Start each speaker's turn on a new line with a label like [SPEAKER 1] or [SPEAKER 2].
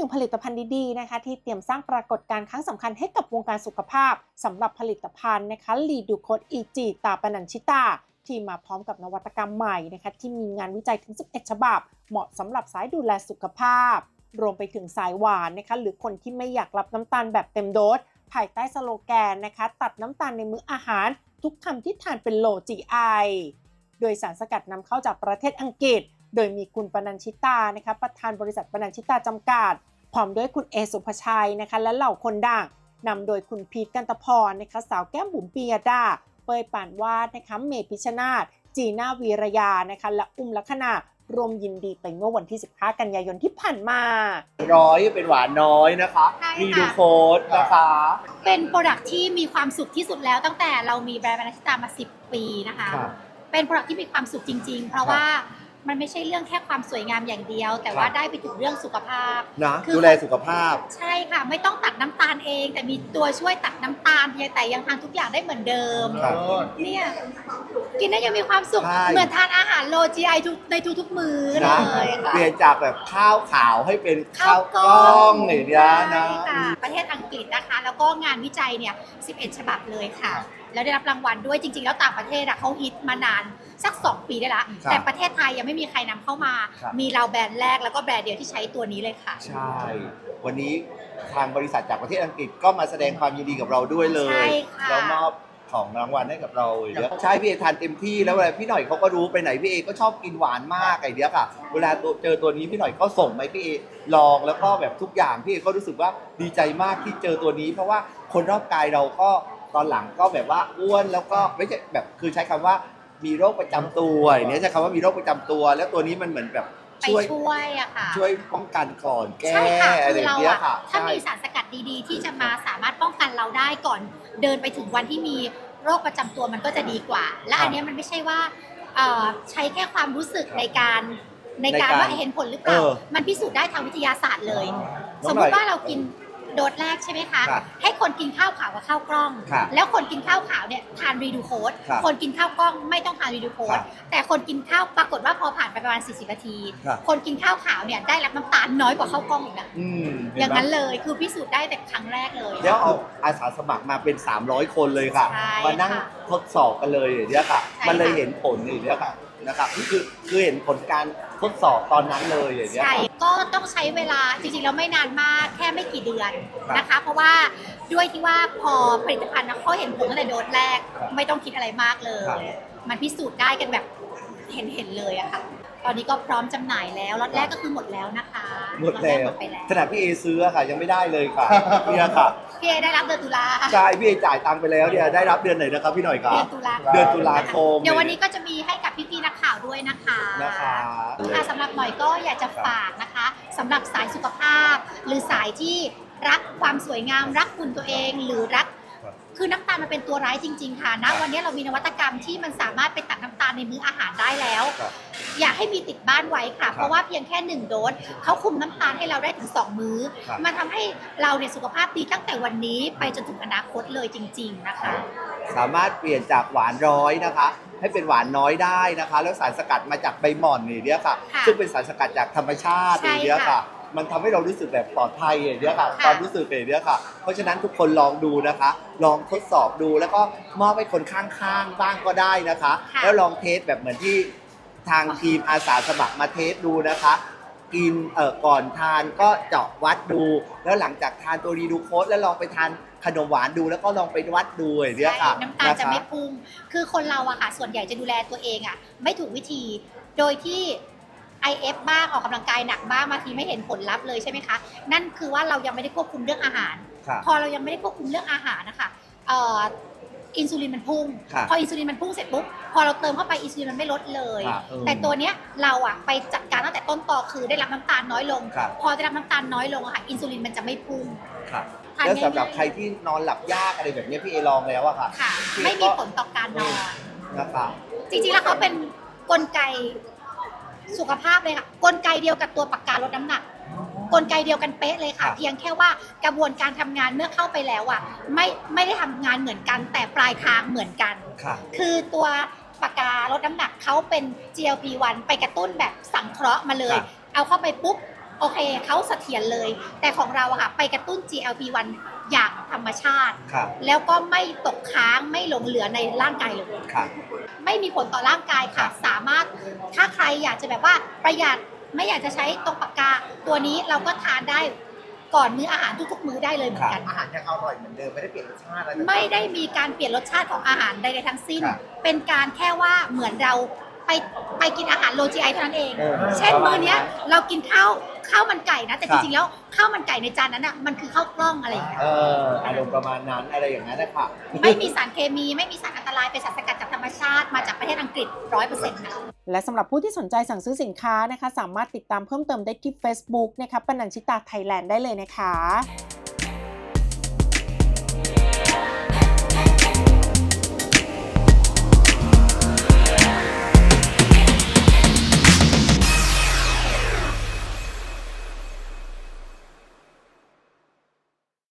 [SPEAKER 1] ถึงผลิตภัณฑ์ดีๆนะคะที่เตรียมสร้างปรากฏการณ์ครั้งสำคัญให้กับวงการสุขภาพสำหรับผลิตภัณฑ์นะคะลีดูโคดอีจีตาปนัญชิตา ที่มาพร้อมกับนวัตกรรมใหม่นะคะที่มีงานวิจัยถึง 11 ฉบับ เหมาะสำหรับสายดูแลสุขภาพ รวมไปถึงสายหวานนะคะหรือคนที่ไม่อยากรับน้ำตาลแบบเต็มโดสภายใต้สโลแกนนะคะตัดน้ำตาลในมื้ออาหาร ทุกคำที่ทานเป็นโล GI โดยสารสกัดนำเข้าจากประเทศอังกฤษโดยมีคุณปนัญชิตานะคะประธานบริษัทปนัญชิตาจำกัด พร้อมด้วยคุณเอสุภชัยนะคะ และเหล่าคนดังนำโดยคุณพีทกันตพรนะคะ สาวแก้มบุ๋มปียดา เปยป่านวาดนะคะเมย์พิชชนาธจีน่าวีรยานะคะ และอุ้มลักษณะรวมยินดีไปเมื่อวันที่ 15 กันยายนที่ผ่านมา
[SPEAKER 2] ร้อยเป็นหวานน้อยนะคะ
[SPEAKER 3] ใช่ค่ะ
[SPEAKER 2] มีดูโค้ดนะคะ
[SPEAKER 3] เป็นโปรดักที่มีความสุขที่สุดแล้วตั้งแต่เรามีแบรนด์บรรณาธิตามา 10 ปีนะคะ
[SPEAKER 2] ครับ
[SPEAKER 3] เป็นโปรดักที่มีความสุขจริง ๆ เพราะ
[SPEAKER 2] ครับ
[SPEAKER 3] ว่า มันไม่ใช่เรื่องแค่ความสวยงามอย่างเดียว แต่ว่า
[SPEAKER 2] ครับ
[SPEAKER 3] ได้ไปถึงเรื่องสุขภาพ
[SPEAKER 2] นะ
[SPEAKER 3] คือ
[SPEAKER 2] ดูแลสุขภาพ
[SPEAKER 3] ใช่ค่ะ ไม่ต้องตัดน้ำตาลเอง แต่มีตัวช่วยตัดน้ำตาลแต่ยังทานทุกอย่างได้เหมือนเดิม
[SPEAKER 2] ครับ
[SPEAKER 3] เนี่ยกินได้ยังมีความสุข
[SPEAKER 2] ใช่
[SPEAKER 3] เหมือนทานอาหารโล GI ทุกในทุกๆมื้อเล
[SPEAKER 2] นะ
[SPEAKER 3] ยค่ะ
[SPEAKER 2] เปลี่ยนจากแบบข้าวขาวให้เป็นข้า
[SPEAKER 3] ข้าวว
[SPEAKER 2] ก
[SPEAKER 3] กล้
[SPEAKER 2] ล้
[SPEAKER 3] อง
[SPEAKER 2] องอย่างเงี้ยนะ
[SPEAKER 3] ใช่ค่ะประเทศอังกฤษนะคะ แล้วก็งานวิจัยเนี่ย 11 ฉบับเลยค่ะ แล้วได้รับรางวัลด้วยจริง ๆ แล้วต่างประเทศอะเขาฮิตมานานสัก 2 ปีได้ละ
[SPEAKER 2] ครับ
[SPEAKER 3] แต่ประเทศไทยยังไม่มีใครนำเข้ามา
[SPEAKER 2] ครับ
[SPEAKER 3] มีเราแบรนด์แรกแล้วก็แบรนด์เดียวที่ใช้ตัวนี้เลยค่ะ
[SPEAKER 2] ใช่ วันนี้ทางบริษัทจากประเทศอังกฤษก็มาแสดงความยินดีกับเราด้วยเลย
[SPEAKER 3] ใช่ค่ะ
[SPEAKER 2] แล้วมอบ ของรางวัลให้กับเราอย่างเงี้ยใช่พี่เอทานเต็มที่แล้วเวลาพี่หน่อยเขาก็รู้ไปไหนพี่เอก็ชอบกินหวานมากไอ้เนี้ยค่ะ เวลาตัวเจอตัวนี้พี่หน่อยก็ส่งมาให้พี่เอลองแล้วก็แบบทุกอย่างพี่เอก็รู้สึกว่าดีใจมากที่เจอตัวนี้ เพราะว่าคนรอบกายเราก็ตอนหลังก็แบบว่าอ้วนแล้วก็ไม่ใช่แบบคือใช้คำว่ามีโรคประจำตัวอย่างเนี้ยใช้คำว่ามีโรคประจำตัว แล้วตัวนี้มันเหมือนแบบ
[SPEAKER 3] ไป
[SPEAKER 2] ช่วย
[SPEAKER 3] ช่วยอะค่ะ
[SPEAKER 2] ช่วยป้องกันก่อนแก้
[SPEAKER 3] ใช่ค่ะ
[SPEAKER 2] อะไร
[SPEAKER 3] คือ
[SPEAKER 2] อย่า
[SPEAKER 3] เรา
[SPEAKER 2] งเงี้ย
[SPEAKER 3] อะ
[SPEAKER 2] ค่ะ
[SPEAKER 3] ถ้า
[SPEAKER 2] ใช่
[SPEAKER 3] มีสารสกัดดีๆ ที่จะมาสามารถป้องกันเราได้ก่อนเดินไปถึงวันที่มี โรคประจำตัวมันก็จะดีกว่า และอันเนี้ยมันไม่ใช่ว่าเอ่อใช้แค่ความรู้สึกในการในการ
[SPEAKER 2] ในการ
[SPEAKER 3] ว่าเห็นผลหรือเปล่า
[SPEAKER 2] เออ
[SPEAKER 3] มันพิสูจน์ได้ทางวิทยาศาสตร์เลย
[SPEAKER 2] น้อง
[SPEAKER 3] สม
[SPEAKER 2] ห
[SPEAKER 3] ม
[SPEAKER 2] น่อย
[SPEAKER 3] ติว่าเรากิน โดสแรกใช่ไหมคะ
[SPEAKER 2] ครับ
[SPEAKER 3] ให้คนกินข้าวขาวกับข้าวกล้อง
[SPEAKER 2] ครับ
[SPEAKER 3] แล้วคนกินข้าวขาวเนี่ยทานรีดูโคส
[SPEAKER 2] ครับ
[SPEAKER 3] คนกินข้าวกล้องไม่ต้องทานรีดูโค
[SPEAKER 2] ครั
[SPEAKER 3] ส
[SPEAKER 2] บ
[SPEAKER 3] แต่คนกินข้าวปรากฏว่าพอผ่านไปประมาณ 40 นาที
[SPEAKER 2] ครับ
[SPEAKER 3] คนกินข้าวขาวเนี่ยได้รับน้ำตาลน้อยกว่าข้าวกล้องอีกนะ
[SPEAKER 2] อืมเห็
[SPEAKER 3] อย่าง
[SPEAKER 2] ไหม
[SPEAKER 3] นั้นเลยคือพิสูจน์ได้แต่ครั้งแรกเลย
[SPEAKER 2] แล้วเอาอาสาสมัครมาเป็น 300 คนเลยค่ะ
[SPEAKER 3] ใช่
[SPEAKER 2] มานั่ง
[SPEAKER 3] ค่ะ
[SPEAKER 2] ทดสอบกันเลยอย่างเนี้ยค่ะ
[SPEAKER 3] ใช่
[SPEAKER 2] มันเลย
[SPEAKER 3] ค่ะ
[SPEAKER 2] เห็นผลอย่างเนี้ยค่ะนะครับนี่คือคือเห็นผลการทดสอบตอนนั้นเลยอย่างเนี้ย
[SPEAKER 3] ใช่
[SPEAKER 2] ค่ะ
[SPEAKER 3] ก็ ต้องใช้เวลาจริงๆแล้วไม่นานมากแค่ไม่กี่เดือน
[SPEAKER 2] ครับ
[SPEAKER 3] นะคะ เพราะว่าด้วยที่ว่าพอผลิตภัณฑ์นะเขาเห็นผลตั้งแต่โดสแรก
[SPEAKER 2] ครับ
[SPEAKER 3] ไม่ต้องคิดอะไรมากเลย
[SPEAKER 2] ครับ
[SPEAKER 3] มันพิสูจน์ได้กันแบบเห็นเห็นๆเลยอะค่ะ ตอนนี้ก็พร้อมจำหน่ายแล้วล็อตแรกก็คือหมดแล้วนะคะ
[SPEAKER 2] หมด
[SPEAKER 3] ล็อตร
[SPEAKER 2] แล้
[SPEAKER 3] ก
[SPEAKER 2] ว
[SPEAKER 3] หมดไปแล้ว
[SPEAKER 2] ขนาดพี่เอซื้ออะค่ะยังไม่ได้เลยค่ะ เนี่ยค่ะ
[SPEAKER 3] พี่เอได้รับเดือนตุลา
[SPEAKER 2] ใช่พี่เอจ่ายตังค์ไปแล้วเนี่ยได้รับเดือนไหนนะครับพี่หน่อยครั
[SPEAKER 3] เดื
[SPEAKER 2] บ
[SPEAKER 3] อนตุลา
[SPEAKER 2] เดือนตุลาคม
[SPEAKER 3] เดี๋ยววันนี้ก็จะมีให้กับพี่ๆนักข่าวด้วยนะคะ
[SPEAKER 2] นะคะ
[SPEAKER 3] ค่ะสำหรับหน่อยก็อยากจะฝากนะคะ สำหรับสายสุขภาพ หรือสายที่รักความสวยงาม รักคุณตัวเอง หรือรัก
[SPEAKER 2] ครับ
[SPEAKER 3] คือน้ำตาลมันเป็นตัวร้ายจริง ๆ ค่ะนะครับวันนี้เรามีนวัตกรรมที่มันสามารถไปตัดน้ำตาลในมื้ออาหารได้แล้ว
[SPEAKER 2] ครับ
[SPEAKER 3] อยากให้มีติดบ้านไว้ค่ะ
[SPEAKER 2] ครับ
[SPEAKER 3] เพราะว่าเพียงแค่หนึ่งโดสเขาคุมน้ำตาลให้เราได้ถึง 2 มื้อ
[SPEAKER 2] ครับ
[SPEAKER 3] มันทำให้เราเนี่ยสุขภาพดีตั้งแต่วันนี้ไปจนถึงอนาคตเลยจริง ๆ นะคะ
[SPEAKER 2] สามารถเปลี่ยนจากหวานร้อยนะคะ ให้เป็นหวานน้อยได้นะคะ แล้วสารสกัดมาจากใบหม่อนอย่างเนี้ยค่ะ
[SPEAKER 3] ค่ะ
[SPEAKER 2] ซึ่งเป็นสารสกัดจากธรรมชาติ
[SPEAKER 3] ใช่
[SPEAKER 2] อย่างเนี้ย
[SPEAKER 3] ค่ะ
[SPEAKER 2] ค่ะ มันทำให้เรารู้สึกแบบปลอดภัยอย่างเนี้ยค่ะ
[SPEAKER 3] ค่ะ
[SPEAKER 2] ความรู้สึกอย่างเนี้ยค่ะ เพราะฉะนั้นทุกคนลองดูนะคะ ลองทดสอบดูแล้วก็มอบให้คนข้างๆบ้างก็ได้นะคะ
[SPEAKER 3] ค่ะ
[SPEAKER 2] แล้วลองเทสแบบเหมือนที่ทางทีมอาสาสมัครมาเทสดูนะคะ กินเอ่อก่อนทานก็เจาะวัดดู แล้วหลังจากทานตัวรีดูโคสแล้วลองไปทานขนมหวานดูแล้วก็ลองไปวัดดูอย่างเนี้ยค่ะ
[SPEAKER 3] ใช่น้ำตาลจะ
[SPEAKER 2] ค
[SPEAKER 3] ไม่พุ่งคือคนเราอะค่ะส่วนใหญ่จะดูแลตัวเองอะไม่ถูกวิธี โดยที่ IF บ้างออกกำลังกายหนักบ้างบางทีไม่เห็นผลลัพธ์เลยใช่ไหมคะ นั่นคือว่าเรายังไม่ได้ควบคุมเรื่องอาหาร
[SPEAKER 2] ค่ะ
[SPEAKER 3] พอเรายังไม่ได้ควบคุมเรื่องอาหารนะคะเอ่ออินซูลินมันพุ่ง
[SPEAKER 2] ค่ะ
[SPEAKER 3] พออินซูลินมันพุ่งเสร็จปุ๊บพอเราเติมเข้าไปอินซูลินมันไม่ลดเลย
[SPEAKER 2] ค่ะอืม
[SPEAKER 3] แต่ตัวเนี้ยเราอะไปจัดการตั้งแต่ต้นตอคือได้รับน้ำตาลน้อยลง
[SPEAKER 2] ครับ
[SPEAKER 3] พอได้รับน้ำตาลน้อยลงอะค่ะอินซูลินมันจะไม่พุ่ง
[SPEAKER 2] ค่ะ
[SPEAKER 3] ทาน
[SPEAKER 2] แล้วสำหรับ
[SPEAKER 3] ง่ายๆ
[SPEAKER 2] ใครที่นอนหลับยากอะไรแบบเนี้ยพี่เอลองแล้วอะค่ะ
[SPEAKER 3] ค่ะ
[SPEAKER 2] พี่
[SPEAKER 3] ไม่มี
[SPEAKER 2] ก็
[SPEAKER 3] ผลต่อการนอน
[SPEAKER 2] นะคะ
[SPEAKER 3] จริงๆ แล้วเขาเป็นกลไกสุขภาพเลยค่ะ กลไกเดียวกับตัวปากกาลดน้ำหนัก กลไกเดียวกันเป๊ะเลยค่ะ
[SPEAKER 2] ครับ
[SPEAKER 3] เพียงแค่ว่ากระบวนการทำงานเมื่อเข้าไปแล้วอะไม่ไม่ได้ทำงานเหมือนกัน แต่ปลายทางเหมือนกัน
[SPEAKER 2] ค่ะ
[SPEAKER 3] คือตัวปากกาลดน้ำหนักเขาเป็น GLP-1 ไปกระตุ้นแบบสังเคราะห์มาเลย
[SPEAKER 2] ครับ
[SPEAKER 3] เอาเข้าไปปุ๊บ โอเคเขาเสถียรเลย แต่ของเราอะค่ะ ไปกระตุ้น GLP-1 อย่างธรรมชาติ
[SPEAKER 2] ค่ะ
[SPEAKER 3] แล้วก็ไม่ตกค้างไม่หลงเหลือในร่างกายเลย
[SPEAKER 2] ค่ะ
[SPEAKER 3] ไม่มีผลต่อร่างกายค่ะ สามารถถ้าใครอยากจะแบบว่าประหยัด ไม่อยากจะใช้ตรงปากกา ตัวนี้เราก็ทานได้ก่อนมื้ออาหารทุกๆ มื้อได้เลยเหมือนกัน
[SPEAKER 4] อาหารยังอร่อยเหมือนเดิมไม่ได้เปลี่ยนรสชาติอะไร
[SPEAKER 3] ไม่ได้มีการเปลี่ยนรสชาติของอาหารใดๆทั้งสิ้น
[SPEAKER 2] ครับ
[SPEAKER 3] เป็นการแค่ว่าเหมือนเราไปไปกินอาหารโลจีไอเท่านั้นเอง
[SPEAKER 2] เออ
[SPEAKER 3] เช่นมื้อเนี้ยเรากินข้าว ข้าวมันไก่นะ แต่
[SPEAKER 2] ครั
[SPEAKER 3] จ
[SPEAKER 2] บ
[SPEAKER 3] ริงๆแล้วข้าวมันไก่ในจานนั้นอะมันคือข้าวกล้องอะไรอย่างเงี้ย
[SPEAKER 2] เอออารมณ์ประมาณนั้นอะไรอย่างนั้นนะคะ
[SPEAKER 3] ไม่มีสารเคมีไม่มีสารอันตรายเป็นสารสกัดจากธรรมชาติมาจากประเทศอังกฤษร้อยเปอร์เซ็นต์ค่ะ
[SPEAKER 1] และสำหรับผู้ที่สนใจสั่งซื้อสินค้านะคะ สามารถติดตามเพิ่มเติมได้ที่ Facebook นะคะปนัญชิตาไทยแลนด์ได้เลยนะคะ